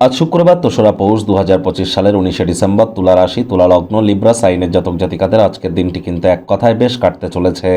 আজ শুক্রবার দোসরা পৌষ দু হাজার পঁচিশ সালের উনিশে ডিসেম্বর তুলা রাশি, তুলা লগ্ন, লিব্রা, সাইনের জাতক জাতিকাদের আজকের দিনটি কিন্তু এক কথায় বেশ কাটতে চলেছে।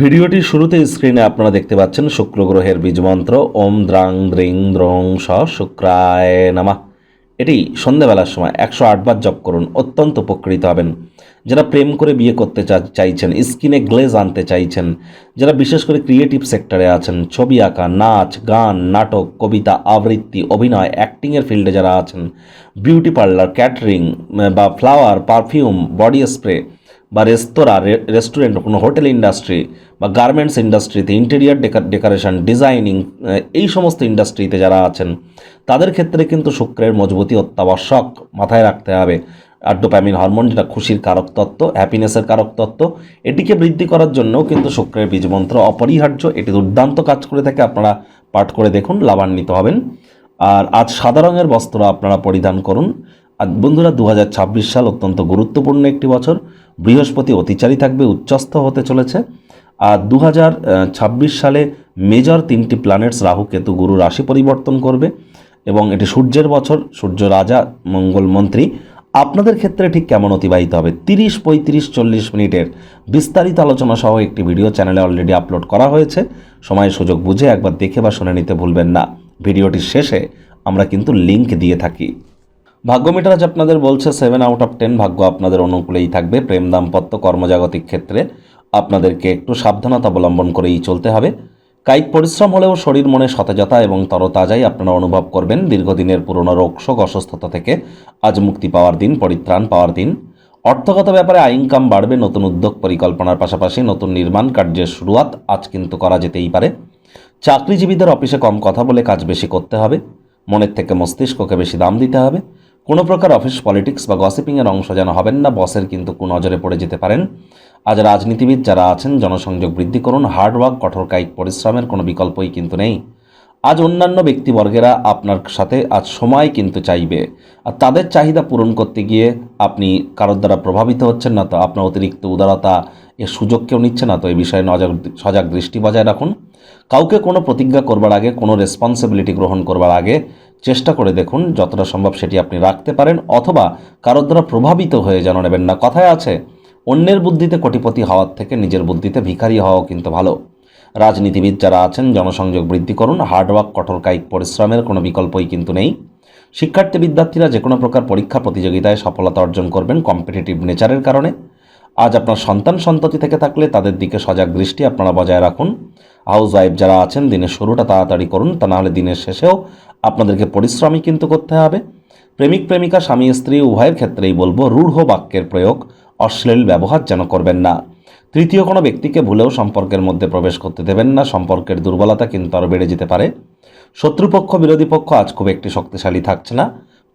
ভিডিওটির শুরুতে স্ক্রিনে আপনারা দেখতে পাচ্ছেন শুক্র গ্রহের বীজ মন্ত্র ওম দ্রাং দ্রিং দ্রং স শুক্রায় নামা। এটি সন্ধেবেলার সময় একশো আটবার জপ করুন, অত্যন্ত উপকৃত হবেন। যারা প্রেম করে বিয়ে করতে চাইছেন, স্কিনে গ্লেজ আনতে চাইছেন, যারা বিশেষ করে ক্রিয়েটিভ সেক্টরে আছেন, ছবি আঁকা, নাচ, গান, নাটক, কবিতা, আবৃত্তি, অভিনয় অ্যাক্টিংয়ের ফিল্ডে যারা আছেন বিউটি পার্লার ক্যাটারিং বা ফ্লাওয়ার পারফিউম বডি স্প্রে বা রেস্তোরাঁ রেস্টুরেন্ট কোনো হোটেল ইন্ডাস্ট্রি বা গার্মেন্টস ইন্ডাস্ট্রিতে ইন্টেরিয়ার ডেকোরেশন ডিজাইনিং এই সমস্ত ইন্ডাস্ট্রিতে যারা আছেন, তাদের ক্ষেত্রে কিন্তু শুক্রের মজবুতি অত্যাবশ্যক মাথায় রাখতে হবে। আড্ডোপ্যামিন হরমোন, যেটা খুশির কারক তত্ত্ব হ্যাপিনেসের কারক তত্ত্ব, এটিকে বৃদ্ধি করার জন্যও কিন্তু শুক্রের বীজমন্ত্র অপরিহার্য। এটি দুর্দান্ত কাজ করে থাকে, আপনারা পাঠ করে দেখুন, লাভান্বিত হবেন। আর আজ সাদা রঙের বস্ত্র আপনারা পরিধান করুন। আর বন্ধুরা দু হাজার ছাব্বিশ সাল অত্যন্ত গুরুত্বপূর্ণ একটি বছর। বৃহস্পতি অতিচারী থাকবে, উচ্চস্থ হতে চলেছে। আর দু হাজার ছাব্বিশ সালে মেজর তিনটি প্ল্যানেটস রাহু, কেতু, গুরু, রাশি পরিবর্তন করবে। এবং এটি সূর্যের বছর, সূর্য রাজা, মঙ্গল মন্ত্রী। আপনাদের ক্ষেত্রে ঠিক কেমন অতিবাহিত হবে? তিরিশ, পঁয়ত্রিশ, চল্লিশ মিনিটের বিস্তারিত আলোচনা সহ একটি ভিডিও চ্যানেলে অলরেডি আপলোড করা হয়েছে। সময় সুযোগ বুঝে একবার দেখে বা শুনে নিতে ভুলবেন না। ভিডিওটির শেষে আমরা কিন্তু লিংক দিয়ে থাকি। ভাগ্য মিটার আজ আপনাদের বলছে সেভেন আউট অফ টেন ভাগ্য আপনাদের অনুকূলেই থাকবে। প্রেম দাম্পত্য কর্মজাগতিক ক্ষেত্রে আপনাদেরকে একটু সাবধানতা অবলম্বন করেই চলতে হবে। কায়িক পরিশ্রম হলেও শরীর মনে সতেজতা এবং তরতাজাই আপনারা অনুভব করবেন দীর্ঘদিনের পুরনো রোগশোক অসুস্থতা থেকে। আজ মুক্তি পাওয়ার দিন, পরিত্রাণ পাওয়ার দিন। অর্থগত ব্যাপারে আয়, ইনকাম বাড়বে, নতুন উদ্যোগ পরিকল্পনার পাশাপাশি নতুন নির্মাণ কার্যের শুরুয়াত আজ কিন্তু করা যেতেই পারে। চাকরিজীবীদের অফিসে কম কথা বলে কাজ বেশি করতে হবে। মনের থেকে মস্তিষ্ককে বেশি দাম দিতে হবে। কোনো প্রকার অফিস পলিটিক্স বা গসিপিংয়ের অংশ যেন হবেন না, বসের কিন্তু নজরে পড়ে যেতে পারেন। আজ রাজনীতিবিদ যারা আছেন, জনসংযোগ বৃদ্ধি করুন হার্ডওয়ার্ক কঠোর কায়িক পরিশ্রমের কোনো বিকল্পই কিন্তু নেই। আজ অন্যান্য ব্যক্তিবর্গেরা আপনার সাথে আজ সময় কিন্তু চাইবে। আর তাদের চাহিদা পূরণ করতে গিয়ে আপনি কারোর দ্বারা প্রভাবিত হচ্ছেন না, তো আপনার অতিরিক্ত উদারতা এর সুযোগ কেউ নিচ্ছে না, তো এই বিষয়ে নজর, সজাগ দৃষ্টি বজায় রাখুন। কাউকে কোনো প্রতিজ্ঞা করবার আগে, কোনো রেসপন্সিবিলিটি গ্রহণ করবার আগে চেষ্টা করে দেখুন যতটা সম্ভব সেটি আপনি রাখতে পারেন, অথবা কারোর দ্বারা প্রভাবিত হয়ে যেন নেবেন না। কথায় আছে, অন্যের বুদ্ধিতে কোটিপতি হওয়ার থেকে নিজের বুদ্ধিতে ভিখারি হওয়াও কিন্তু ভালো। রাজনীতিবিদ যারা আছেন, জনসংযোগ বৃদ্ধি করুন হার্ডওয়ার্ক কঠোর কায়িক পরিশ্রমের কোনো বিকল্পই কিন্তু নেই। শিক্ষার্থী বিদ্যার্থীরা যে কোনো প্রকার পরীক্ষা প্রতিযোগিতায় সফলতা অর্জন করবেন কম্পিটিটিভ নেচারের কারণে। আজ আপনার সন্তান সন্ততি থেকে থাকলে তাদের দিকে সজাগ দৃষ্টি আপনারা বজায় রাখুন। হাউস ওয়াইফ যারা আছেন, দিনের শুরুটা তাড়াতাড়ি করুন, তা নাহলে দিনের শেষেও আপনাদেরকে পরিশ্রমই কিন্তু করতে হবে। প্রেমিক, প্রেমিকা, স্বামী, স্ত্রী, উভয়ের ক্ষেত্রেই বলব, রূঢ় বাক্যের প্রয়োগ অশ্লীল ব্যবহার যেন করবেন না। তৃতীয়, কোনো ব্যক্তিকে ভুলেও সম্পর্কের মধ্যে প্রবেশ করতে দেবেন না, সম্পর্কের দুর্বলতা কিন্তু আরও বেড়ে যেতে পারে। শত্রুপক্ষ, বিরোধী পক্ষ আজ খুব একটি শক্তিশালী থাকছে না।